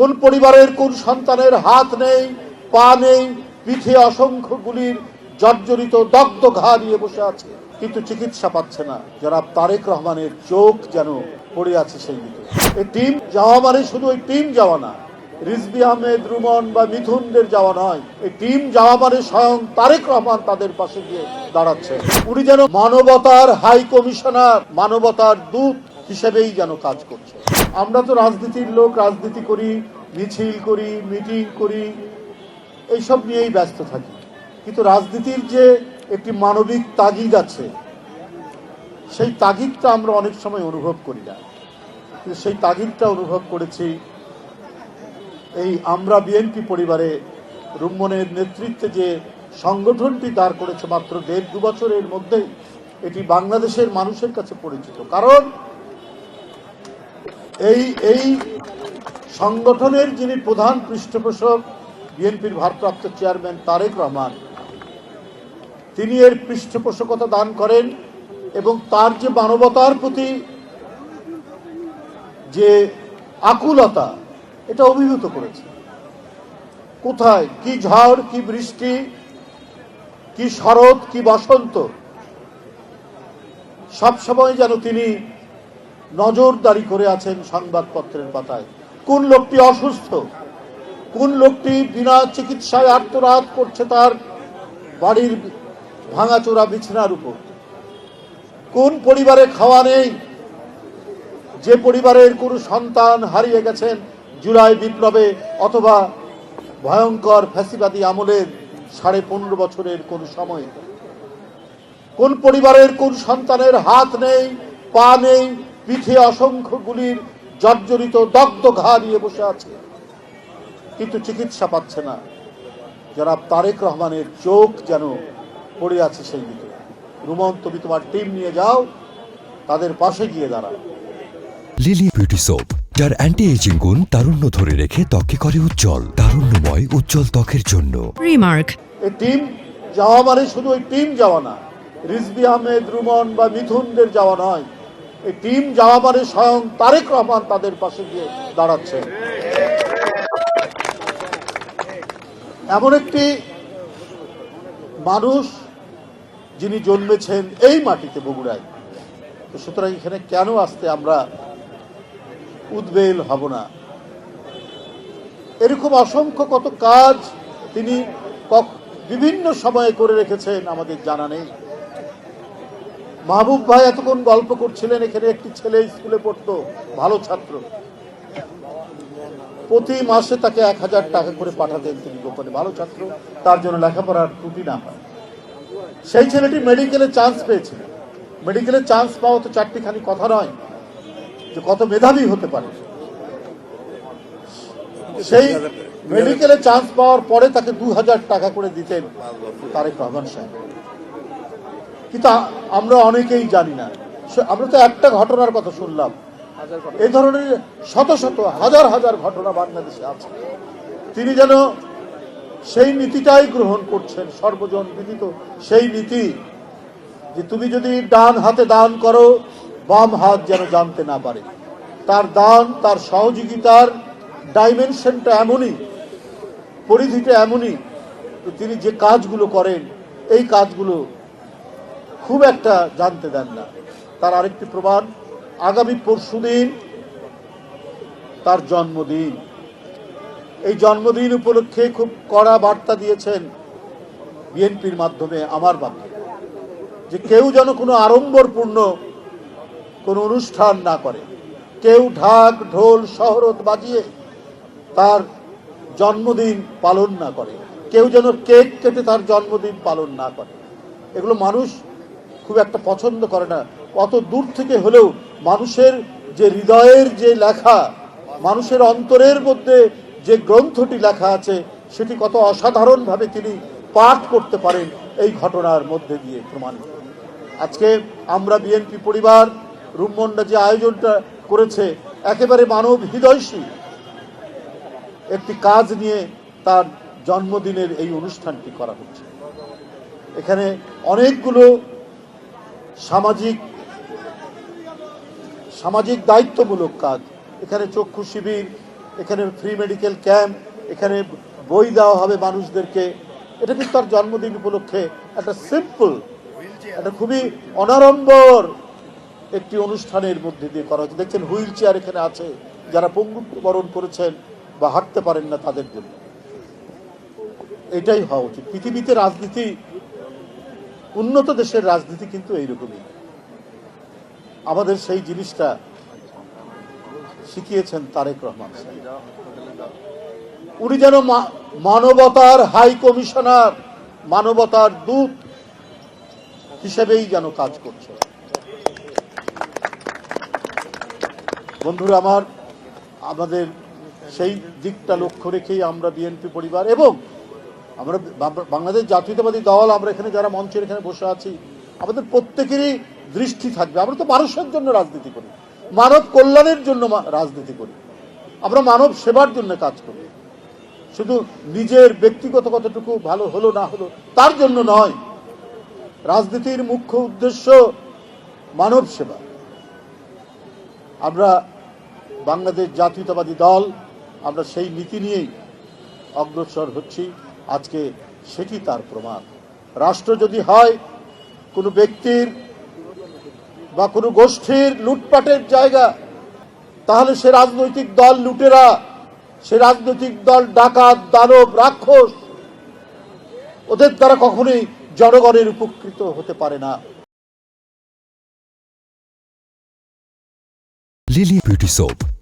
কোন পরিবারের কোন সন্তানের হাত নেই, পা নেই, পিঠে অসংখ্য গুলির জর্জরিত দগ্ধ ঘা নিয়ে বসে আছে। কিন্তু চিকিৎসা পাচ্ছে না। যারা তারেক রহমানের চোখ যেন পড়ে আছে সেই দিকে। এই টিম যাওয়া মানে শুধু ওই টিম যাওয়া না রিজবি আহমেদ, রুমন বা মিথুনদের যাওয়া নয়। এই টিম যাওয়া মানে স্বয়ং তারেক রহমান তাদের পাশে গিয়ে দাঁড়াচ্ছে। উনি যেন মানবতার হাই কমিশনার, মানবতার দূত হিসেবেই যেন কাজ করছে। আমরা তো রাজনীতির লোক, রাজনীতি করি, মিছিল করি, মিটিং করি, এইসব নিয়েই ব্যস্ত থাকি। কিন্তু রাজনীতির যে একটি মানবিক তাগিদ আছে, সেই তাগিদটা আমরা অনেক সময় অনুভব করি না। কিন্তু সেই তাগিদটা অনুভব করেছি এই আমরা বিএনপি পরিবারে রুম্মনের নেতৃত্বে যে সংগঠনটি দাঁড় করেছে মাত্র দেড় দু বছরের মধ্যেই, এটি বাংলাদেশের মানুষের কাছে পরিচিত। কারণ এই এই সংগঠনের যিনি প্রধান পৃষ্ঠপোষক বিএনপির ভারপ্রাপ্ত চেয়ারম্যান তারেক রহমান, তিনি এর পৃষ্ঠপোষকতা দান করেন এবং তার যে মানবতার প্রতি যে আকুলতা, এটা অভিভূত করেছে। কোথায়? কি ঝড়, কি বৃষ্টি, কি শরৎ, কি বসন্ত সব সময় যেন তিনি নজরদারি করে আছেন সংবাদপত্রের পাতায়। কোন লোকটি অসুস্থ? কোন লোকটি বিনা চিকিৎসায় আত্মরাত করছে তার বাড়ির ভাঙাচোরা বিছানার উপর? কোন পরিবারে খাওয়া নেই? যে পরিবারের কোনো সন্তান হারিয়ে গেছেন জুলাই বিপ্লবে অথবা ভয়ঙ্কর ফ্যাসিবাদী আমলের সাড়ে পনেরো বছরের কোন সময়? কোন পরিবারের কোন সন্তানের হাত নেই, পা নেই পিঠে অসংখ্য গুলির জর্জরিত দগ্ধ ঘা নিয়ে বসে আছে। কিন্তু চিকিৎসা পাচ্ছে না। যারা তারেক রহমানের চোখ যেন পড়ে আছে সেই দিকে। রুমন তুমি তোমার টিম নিয়ে যাও তাদের পাশে গিয়ে দাঁড়াও। লিলি বিউটি সোপ যার অ্যান্টি এজিং গুণ তারুণ্য ধরে রেখে ত্বকে করে উজ্জ্বল তারুণ্যময় উজ্জ্বল ত্বকের জন্য। Remark. এই টিম যাওয়া মানে শুধু ওই টিম যাওয়া না রিজবি আহমেদ রুমন বা মিথুনদের যাওয়া নয়। এই টিম যাওয়া মানে স্বয়ং তারেক রহমান তাদের পাশে গিয়ে দাঁড়াচ্ছে। এমন একটি মানুষ যিনি জন্মেছেন এই মাটিতে বগুড়ায়। তো সুতরাং এখানে কেন আসতে আমরা উদ্বেল হব না? এরকম অসংখ্য কত কাজ তিনি বিভিন্ন সময়ে করে রেখেছেন, আমাদের জানা নেই। মাহবুব ভাই এতক্ষণ গল্প করছিলেন, এখানে একটি ছেলে স্কুলে পড়তো, ভালো ছাত্র। প্রতি মাসে তাকে এক হাজার টাকা করে পাঠাতেন তিনি গোপনে। ভালো ছাত্র, তার জন্য লেখাপড়ার ত্রুটি না হয়। সেই ছেলেটি মেডিকেলে চান্স পেয়েছিল মেডিকেলে চান্স পাওয়া তো চারটি চারটিখানি কথা নয়, যে কত মেধাবী হতে পারে। সেই মেডিকেলে চান্স পাওয়ার পরে তাকে দু হাজার টাকা করে দিতেন তারেক রহমান সাহেব। কিন্তু আমরা অনেকেই জানি না। আমরা তো একটা ঘটনার কথা শুনলাম। এই ধরনের শত শত, হাজার হাজার ঘটনা বাংলাদেশে আছে। তিনি যেন সেই নীতিটাই গ্রহণ করছেন, সর্বজন বিদিত সেই নীতি যে তুমি যদি ডান হাতে দান করো, বাম হাত যেন জানতে না পারে। তার দান, তার সহযোগিতার ডাইমেনশনটা এমনই, পরিধিটা এমনই তিনি যে কাজগুলো করেন, এই কাজগুলো খুব একটা জানতে দেন না। তার আরেকটি প্রমাণ, আগামী পরশুদিন তার জন্মদিন। এই জন্মদিন উপলক্ষে খুব কড়া বার্তা দিয়েছেন বিএনপির মাধ্যমে আমার মাধ্যমে যে কেউ যেন কোনো আড়ম্বরপূর্ণ কোনো অনুষ্ঠান না করে। কেউ ঢাক, ঢোল, শহরত বাজিয়ে তার জন্মদিন পালন না করে। কেউ যেন কেক কেটে তার জন্মদিন পালন না করে। এগুলো মানুষ খুব একটা পছন্দ করে না। অত দূর থেকে হলেও মানুষের যে হৃদয়ের যে লেখা, মানুষের অন্তরের মধ্যে যে গ্রন্থটি লেখা আছে, সেটি কত অসাধারণভাবে তিনি পাঠ করতে পারেন এই ঘটনার মধ্যে দিয়ে প্রমাণিত আজকে আমরা বিএনপি পরিবার রুমমন্ডা যে আয়োজনটা করেছে, একেবারে মানব হৃদয়শী একটি কাজ নিয়ে তার জন্মদিনের এই অনুষ্ঠানটি করা হচ্ছে। এখানে অনেকগুলো সামাজিক সামাজিক দায়িত্বমূলক কাজ। এখানে চক্ষু শিবির, এখানে ফ্রি মেডিকেল ক্যাম্প এখানে বই দেওয়া হবে মানুষদেরকে। এটা কিন্তু তার জন্মদিন উপলক্ষে একটা সিম্পল একটা খুবই অনাড়ম্বর একটি অনুষ্ঠানের মধ্যে দিয়ে করা হচ্ছে। দেখছেন, হুইল চেয়ার এখানে আছে। যারা পঙ্গুত্ব করেছেন বা হাঁটতে পারেন না তাদের জন্য। এটাই হওয়া উচিত। পৃথিবীতে রাজনীতি উন্নত দেশের রাজনীতি কিন্তু এইরকমই। আমাদের সেই জিনিসটা শিখিয়েছেন তারেক রহমান উনি যেন মানবতার হাই কমিশনার, মানবতার দূত হিসেবেই যেন কাজ করছে। বন্ধুরা, আমার, আমাদের সেই দিকটা লক্ষ্য রেখেই আমরা বিএনপি পরিবার এবং আমরা বাংলাদেশ জাতীয়তাবাদী দল, আমরা এখানে যারা মঞ্চের এখানে বসে আছি, আমাদের প্রত্যেকেরই দৃষ্টি থাকবে। আমরা তো মানুষের জন্য রাজনীতি করি। মানব কল্যাণের জন্য রাজনীতি করি। আমরা মানব সেবার জন্য কাজ করি। শুধু নিজের ব্যক্তিগত কতটুকু ভালো হলো, না হলো, তার জন্য নয়। রাজনীতির মুখ্য উদ্দেশ্য মানব সেবা। আমরা বাংলাদেশ জাতীয়তাবাদী দল, আমরা সেই নীতি নিয়েই অগ্রসর হচ্ছি। আজকে সেটি তার প্রমাণ। রাষ্ট্র যদি হয়, কোনো ব্যক্তির বা কোনো গোষ্ঠীর লুটপাটের জায়গা, তাহলে সে রাজনৈতিক দল লুটেরা, সে রাজনৈতিক দল ডাকাত, দানব, রাক্ষস, ওদের দ্বারা কখনোই জনগণের উপকৃত হতে পারে না। Lily beauty soap